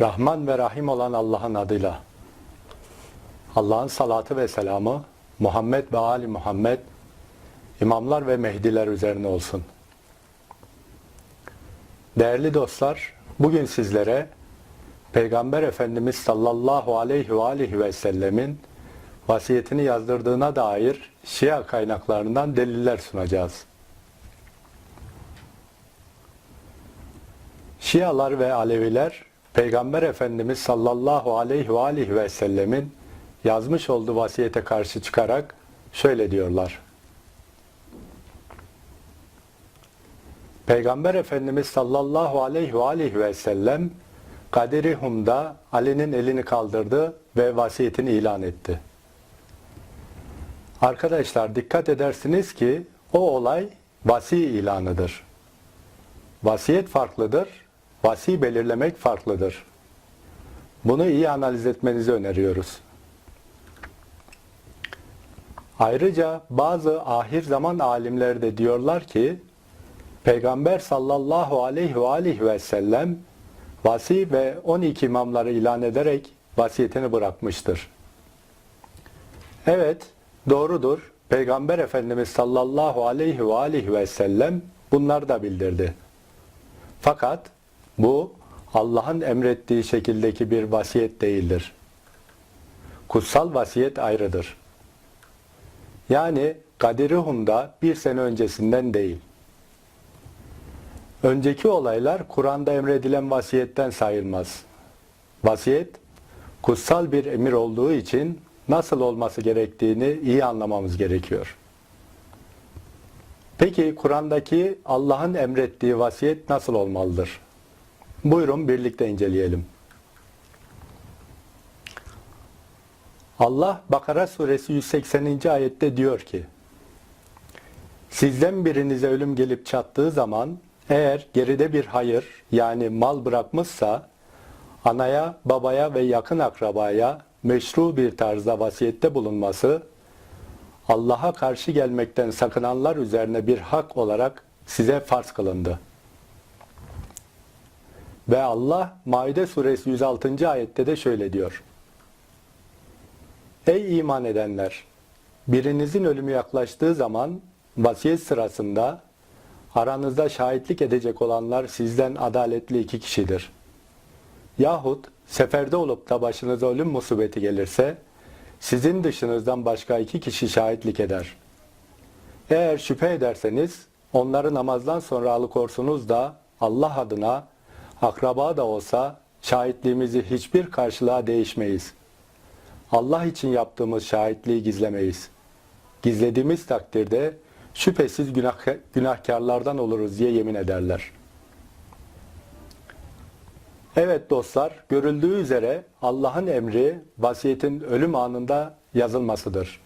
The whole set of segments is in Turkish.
Rahman ve Rahim olan Allah'ın adıyla. Allah'ın salatı ve selamı Muhammed ve Ali Muhammed, imamlar ve mehdiler üzerine olsun. Değerli dostlar, bugün sizlere Peygamber Efendimiz sallallahu aleyhi ve aleyhi ve sellemin vasiyetini yazdırdığına dair Şia kaynaklarından deliller sunacağız. Şialar ve Aleviler Peygamber Efendimiz sallallahu aleyhi ve aleyhi ve sellemin yazmış olduğu vasiyete karşı çıkarak şöyle diyorlar. Peygamber Efendimiz sallallahu aleyhi ve aleyhi ve sellem Kaderi Hum'da Ali'nin elini kaldırdı ve vasiyetini ilan etti. Arkadaşlar dikkat edersiniz ki o olay vasi ilanıdır. Vasiyet farklıdır, vasi belirlemek farklıdır. Bunu iyi analiz etmenizi öneriyoruz. Ayrıca bazı ahir zaman alimleri de diyorlar ki Peygamber sallallahu aleyhi ve aleyhi ve sellem vasi ve 12 imamları ilan ederek vasiyetini bırakmıştır. Evet, doğrudur. Peygamber Efendimiz sallallahu aleyhi ve aleyhi ve sellem bunları da bildirdi. Fakat bu Allah'ın emrettiği şekildeki bir vasiyet değildir. Kutsal vasiyet ayrıdır. Yani Kadirihum'da bir sene öncesinden değil. Önceki olaylar Kur'an'da emredilen vasiyetten sayılmaz. Vasiyet, kutsal bir emir olduğu için nasıl olması gerektiğini iyi anlamamız gerekiyor. Peki Kur'an'daki Allah'ın emrettiği vasiyet nasıl olmalıdır? Buyurun birlikte inceleyelim. Allah Bakara suresi 180. ayette diyor ki Sizden birinize ölüm gelip çattığı zaman eğer geride bir hayır yani mal bırakmışsa anaya, babaya ve yakın akrabaya meşru bir tarzda vasiyette bulunması Allah'a karşı gelmekten sakınanlar üzerine bir hak olarak size farz kılındı. Ve Allah Maide suresi 106. ayette de şöyle diyor. Ey iman edenler! Birinizin ölümü yaklaştığı zaman vasiyet sırasında aranızda şahitlik edecek olanlar sizden adaletli iki kişidir. Yahut seferde olup da başınıza ölüm musibeti gelirse sizin dışınızdan başka iki kişi şahitlik eder. Eğer şüphe ederseniz onları namazdan sonra alıkorsunuz da Allah adına akraba da olsa şahitliğimizi hiçbir karşılığa değişmeyiz. Allah için yaptığımız şahitliği gizlemeyiz. Gizlediğimiz takdirde şüphesiz günah, günahkarlardan oluruz diye yemin ederler. Evet dostlar, görüldüğü üzere Allah'ın emri vasiyetin ölüm anında yazılmasıdır.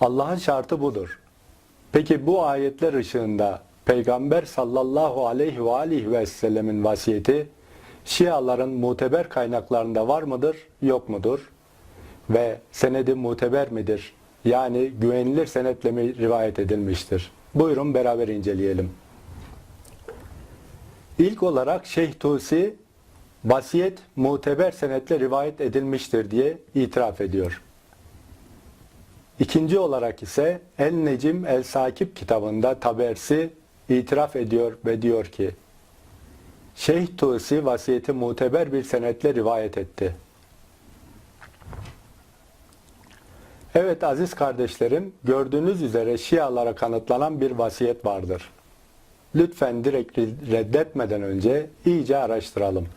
Allah'ın şartı budur. Peki bu ayetler ışığında Peygamber sallallahu aleyhi ve aleyhi ve sellemin vasiyeti Şiaların muteber kaynaklarında var mıdır, yok mudur? Ve senedi muteber midir? Yani güvenilir senetle mi rivayet edilmiştir? Buyurun beraber inceleyelim. İlk olarak Şeyh Tusi vasiyet muteber senetle rivayet edilmiştir diye itiraf ediyor. İkinci olarak ise El Necim El Sakip kitabında Tabersi itiraf ediyor ve diyor ki Şeyh Tusi vasiyeti muteber bir senetle rivayet etti. Evet aziz kardeşlerim, gördüğünüz üzere Şialara kanıtlanan bir vasiyet vardır. Lütfen direkt reddetmeden önce iyice araştıralım.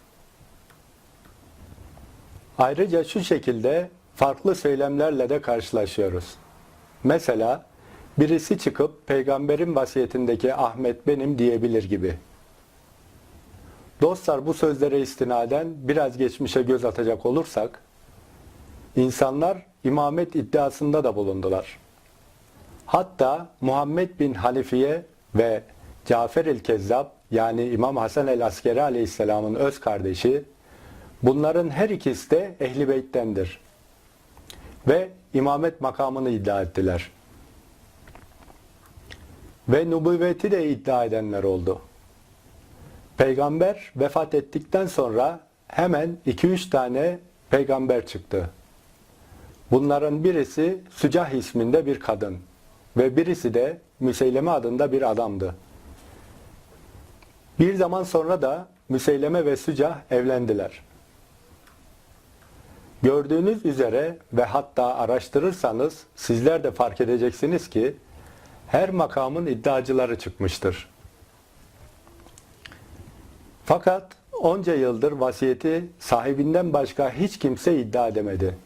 Ayrıca şu şekilde farklı söylemlerle de karşılaşıyoruz. Mesela birisi çıkıp peygamberin vasiyetindeki Ahmet benim diyebilir gibi. Dostlar bu sözlere istinaden biraz geçmişe göz atacak olursak, insanlar imamet iddiasında da bulundular. Hatta Muhammed bin Halifiye ve Cafer el-Kezzab yani İmam Hasan el-Askeri aleyhisselamın öz kardeşi bunların her ikisi de Ehli Beyt'tendir. Ve imamet makamını iddia ettiler. Ve nübüvveti de iddia edenler oldu. Peygamber vefat ettikten sonra hemen 2-3 tane peygamber çıktı. Bunların birisi Sücah isminde bir kadın ve birisi de Müseyleme adında bir adamdı. Bir zaman sonra da Müseyleme ve Sücah evlendiler. Gördüğünüz üzere ve hatta araştırırsanız sizler de fark edeceksiniz ki her makamın iddiacıları çıkmıştır. Fakat onca yıldır vasiyeti sahibinden başka hiç kimse iddia edemedi.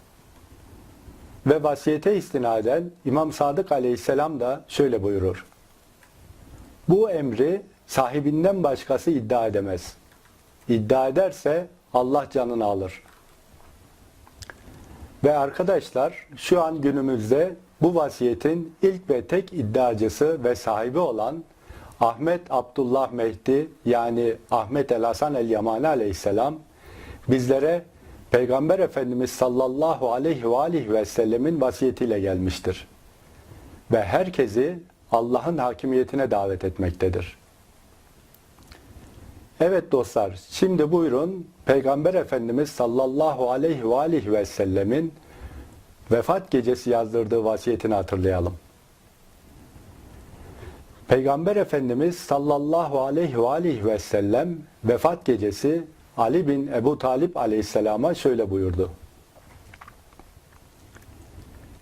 Ve vasiyete istinaden İmam Sadık aleyhisselam da şöyle buyurur. Bu emri sahibinden başkası iddia edemez. İddia ederse Allah canını alır. Ve arkadaşlar şu an günümüzde bu vasiyetin ilk ve tek iddiacısı ve sahibi olan Ahmet Abdullah Mehdi yani Ahmet el Hasan el Yamani aleyhisselam bizlere Peygamber Efendimiz sallallahu aleyhi ve aleyhi ve sellemin vasiyetiyle gelmiştir. Ve herkesi Allah'ın hakimiyetine davet etmektedir. Evet dostlar, şimdi buyurun Peygamber Efendimiz sallallahu aleyhi ve aleyhi ve sellemin vefat gecesi yazdırdığı vasiyetini hatırlayalım. Peygamber Efendimiz sallallahu aleyhi ve aleyhi ve sellem vefat gecesi Ali bin Ebu Talip aleyhisselama şöyle buyurdu.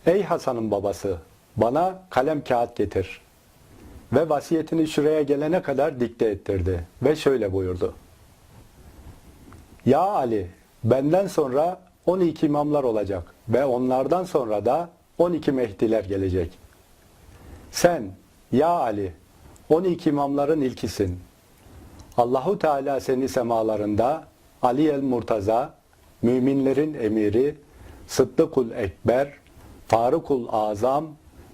Ey Hasan'ın babası bana kalem kağıt getir. Ve vasiyetini şuraya gelene kadar dikte ettirdi. Ve şöyle buyurdu. Ya Ali benden sonra 12 imamlar olacak ve onlardan sonra da 12 Mehdiler gelecek. Sen ya Ali 12 imamların ilkisin. Allahu Teala seni semalarında Ali el Murtaza, müminlerin emiri, Sıddıkul Ekber, Farukul Azam,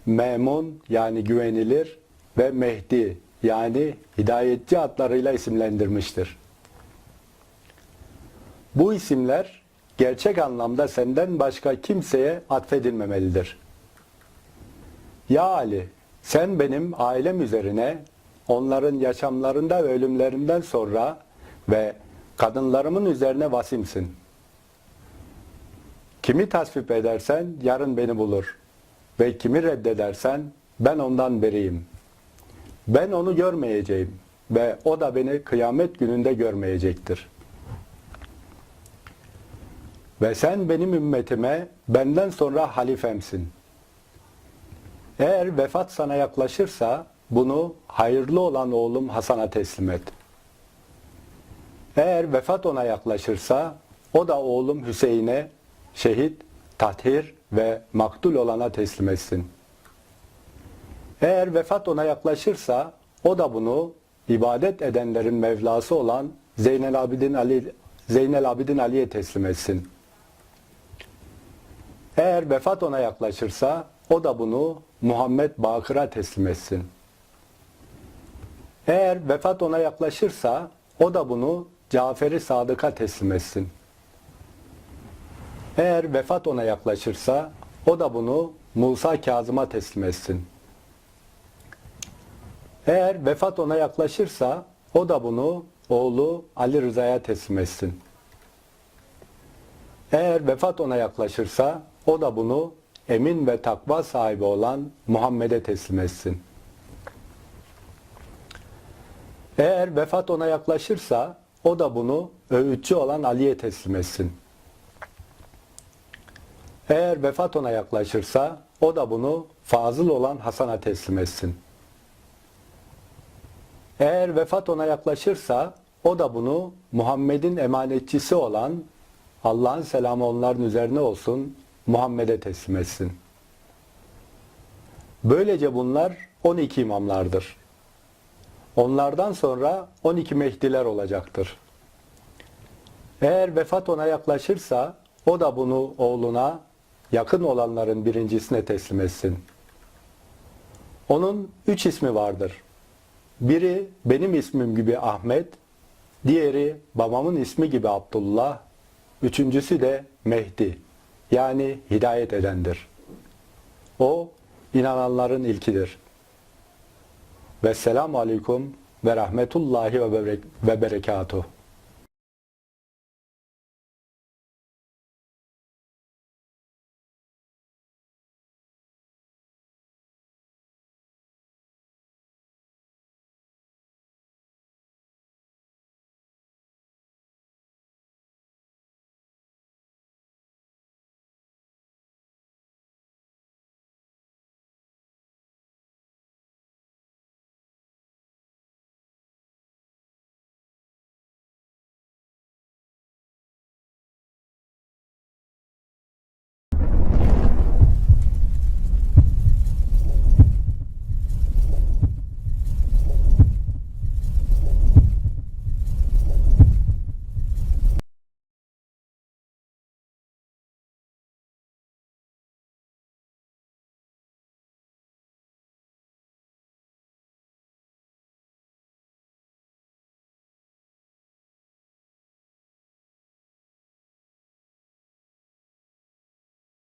Memun yani güvenilir ve Mehdi yani hidayetçi adlarıyla isimlendirmiştir. Bu isimler gerçek anlamda senden başka kimseye atfedilmemelidir. Ya Ali, sen benim ailem üzerine onların yaşamlarında ve ölümlerinden sonra ve kadınlarımın üzerine vasimsin. Kimi tasvip edersen yarın beni bulur ve kimi reddedersen ben ondan beriyim. Ben onu görmeyeceğim ve o da beni kıyamet gününde görmeyecektir. Ve sen benim ümmetime benden sonra halifemsin. Eğer vefat sana yaklaşırsa bunu hayırlı olan oğlum Hasan'a teslim et. Eğer vefat ona yaklaşırsa o da oğlum Hüseyin'e şehit, tathir ve maktul olana teslim etsin. Eğer vefat ona yaklaşırsa o da bunu ibadet edenlerin Mevlası olan Zeynel Abidin Ali Zeynel Abidin Ali'ye teslim etsin. Eğer vefat ona yaklaşırsa o da bunu Muhammed Bakır'a teslim etsin. Eğer vefat ona yaklaşırsa o da bunu Cafer-i Sadık'a teslim etsin. Eğer vefat ona yaklaşırsa o da bunu Musa Kazım'a teslim etsin. Eğer vefat ona yaklaşırsa o da bunu oğlu Ali Rıza'ya teslim etsin. Eğer vefat ona yaklaşırsa o da bunu emin ve takva sahibi olan Muhammed'e teslim etsin. Eğer vefat ona yaklaşırsa o da bunu öğütçü olan Ali'ye teslim etsin. Eğer vefat ona yaklaşırsa o da bunu fazıl olan Hasan'a teslim etsin. Eğer vefat ona yaklaşırsa o da bunu Muhammed'in emanetçisi olan Allah'ın selamı onların üzerine olsun Muhammed'e teslim etsin. Böylece bunlar 12 imamlardır. Onlardan sonra 12 Mehdiler olacaktır. Eğer vefat ona yaklaşırsa o da bunu oğluna yakın olanların birincisine teslim etsin. Onun üç ismi vardır. Biri benim ismim gibi Ahmet, diğeri babamın ismi gibi Abdullah, üçüncüsü de Mehdi yani hidayet edendir. O inananların ilkidir. Vesselamu aleyküm ve ve rahmetullahi ve ve berekatuhu.